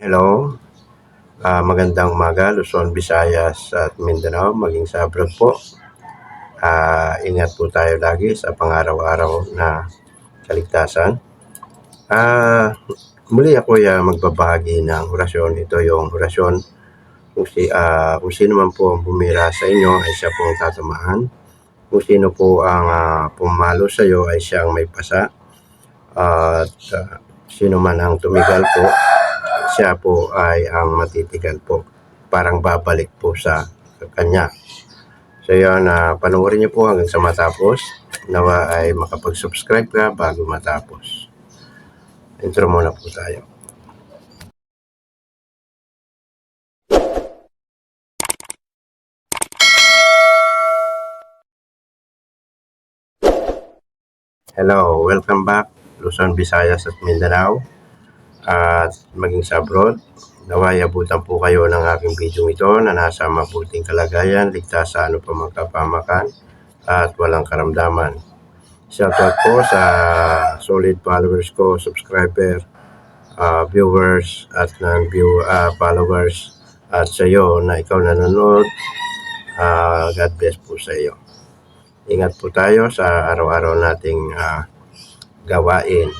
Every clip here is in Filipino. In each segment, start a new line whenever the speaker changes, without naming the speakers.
Hello, ah, magandang umaga Luzon, Visayas at Mindanao, maging sa abroad po. Ah, ingat po tayo lagi sa pang-araw-araw na kaligtasan. Ah, muli ako ay magbabahagi ng orasyon. Ito yung orasyon kung, si, ah, kung sino man po ang bumira sa inyo ay siya po ang tatamaan. Kung sino po ang ah, pumalo sa iyo ay siya ang may pasa. At ah, sino man ang tumigal po, siya po ay ang matitigal po. Parang babalik po sa kanya. So yun, uh, panoorin niyo po hanggang sa matapos. Nawa ay makapag-subscribe ka bago matapos. Intro muna po tayo. Hello, welcome back Luzon, Visayas at Mindanao at maging sa abroad. Naway abutan po kayo ng aking video ito na nasa mabuting kalagayan, ligtas sa ano pa magkapamakan at walang karamdaman. Shoutout po sa solid followers ko, subscriber, uh, viewers at non-view uh, followers at sa iyo na ikaw nanonood. Uh, God bless po sa iyo. Ingat po tayo sa araw-araw nating uh, gawain.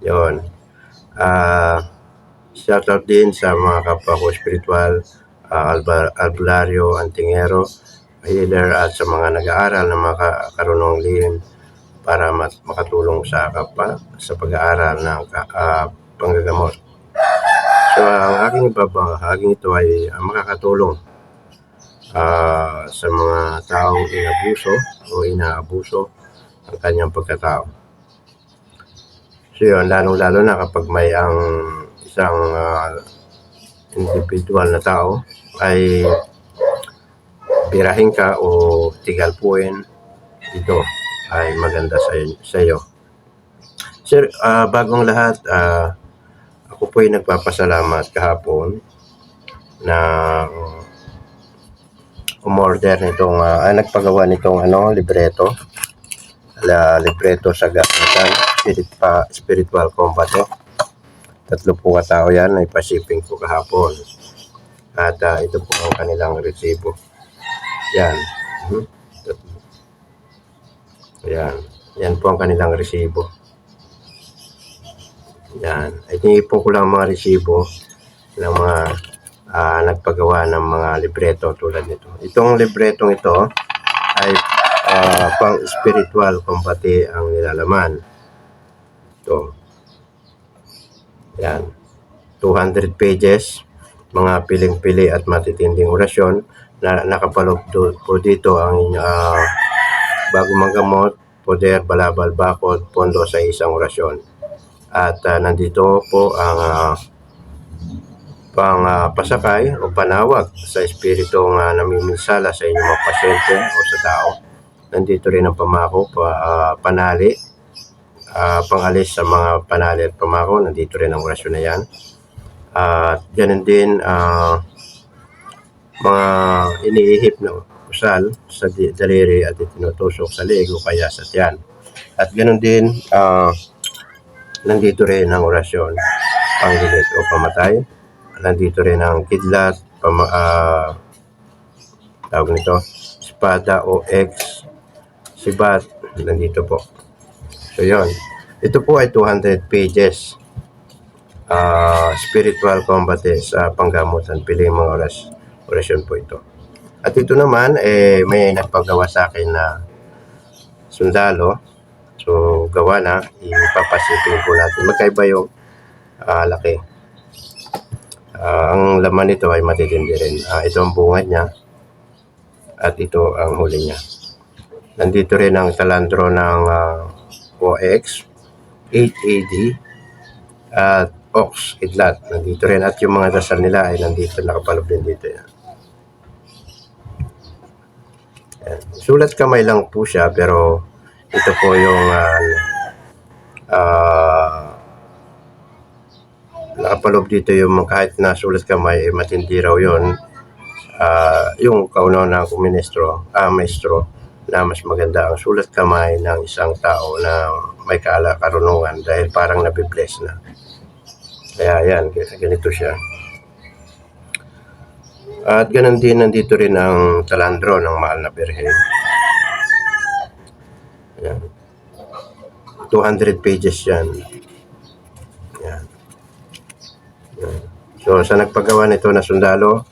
Yon. Uh, shoutout din sa mga kapwa ko spiritual, uh, alba, albularyo, antingero, healer at sa mga nag-aaral na makakarunong lihim para mat- makatulong sa kapwa sa pag-aaral ng uh, panggagamot. So, ang aking ibabahaging ito ay makakatulong uh, sa mga taong inabuso o inaabuso ang kanyang pagkatao. So yun, lalong-lalo na kapag may ang isang uh, individual na tao ay birahin ka o tigalpuin, ito ay maganda sa, sa iyo. Sir, uh, bagong lahat, uh, ako po ay nagpapasalamat kahapon na umorder nitong, uh, ay nagpagawa nitong ano, libreto. La, libreto sa gamitan, spirit pa, spiritual combat. Eh. Tatlo po katao yan, ay pa-shipping po kahapon. At uh, ito po ang kanilang resibo. Yan. Hmm. Yan. Yan po ang kanilang resibo. Yan. Itinipon ko lang mga resibo ng mga uh, nagpagawa ng mga libreto tulad nito. Itong libretong ito ay uh, pang spiritual kumbati ang nilalaman. Ito. Yan. 200 pages, mga piling-pili at matitinding orasyon na nakapalog po dito ang uh, bago manggamot, poder, balabal, bakod, pondo sa isang orasyon. At uh, nandito po ang uh, pang uh, pasakay o panawag sa espiritu nga uh, namiminsala sa inyong mga pasyente o sa tao. Nandito rin ang pamako, pa, uh, panali, uh, pangalis sa mga panali at pamako. Nandito rin ang orasyon na yan. At uh, ganun din uh, mga iniihip na usal sa daliri at itinutusok sa leg o kaya sa tiyan. At ganun din, uh, nandito rin ang orasyon, panggilit o pamatay. Nandito rin ang kidlat, pama, uh, tawag nito, espada o X, sibat, nandito po. So, yon Ito po ay 200 pages. Uh, spiritual combat sa panggamutan. Piling mga oras, orasyon po ito. At ito naman, eh, may nagpagawa sa akin na sundalo. So, gawa na, ipapasipin po natin. Magkaiba yung uh, laki. Uh, ang laman nito ay matitindi rin. Uh, ito ang bungad niya at ito ang huli niya. Nandito rin ang talandro ng uh, OX, 8AD, at OX, idlat. Nandito rin. At yung mga dasal nila ay nandito, nakapalog din dito. Yan. Yan. Sulat kamay lang po siya, pero ito po yung uh, uh, nakapaloob dito yung kahit na sulat kamay, eh, matindi raw yun. Uh, yung kaunaw ng ministro, ah, maestro, na mas maganda ang sulat kamay ng isang tao na may kaala karunungan dahil parang nabibless na. Kaya yan, ganito siya. At ganun din, nandito rin ang talandro ng mahal na birhen. Ayan. 200 pages yan. Ayan. Ayan. So, sa nagpagawa nito na sundalo,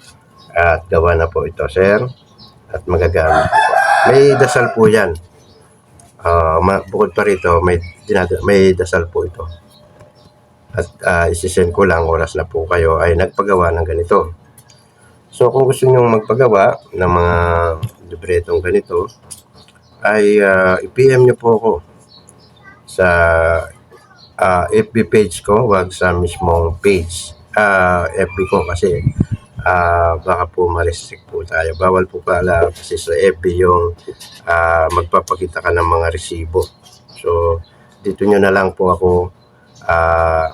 at gawa na po ito, sir. At magagamit po. May dasal po yan. Ma- bukod pa rito, may, may dasal po ito. At uh, isisend ko lang, oras na po kayo, ay nagpagawa ng ganito. So, kung gusto nyo magpagawa ng mga libretong ganito, ay ah, i-PM nyo po ako sa ah, FB page ko, wag sa mismong page. Ah, FB ko kasi ah, baka po ma-restrict po tayo. Bawal po pala kasi sa FB yung ah, magpapakita ka ng mga resibo. So, dito nyo na lang po ako ah,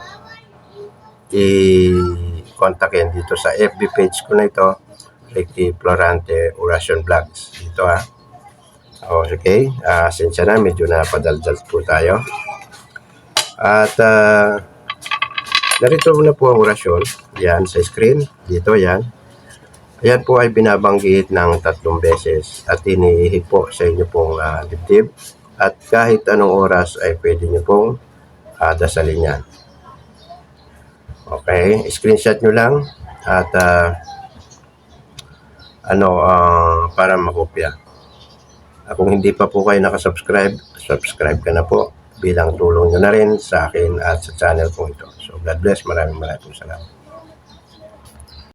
i-contactin dito sa FB page ko na ito, Ricky Florante Oration Vlogs. Dito ah. Oh, okay. Ah, sensya na, medyo napadaldal po tayo. At ah, narito na po ang orasyon. Yan, sa screen. Dito, yan. Ayan po ay binabanggit ng tatlong beses at iniihip po sa inyo pong ah, dibdib. At kahit anong oras ay pwede nyo pong ah, dasalin yan. Okay, screenshot nyo lang at ah, ano ah, para makopya. Kung hindi pa po kayo nakasubscribe, subscribe ka na po bilang tulong nyo na rin sa akin at sa channel ko ito. So God bless, maraming maraming salamat.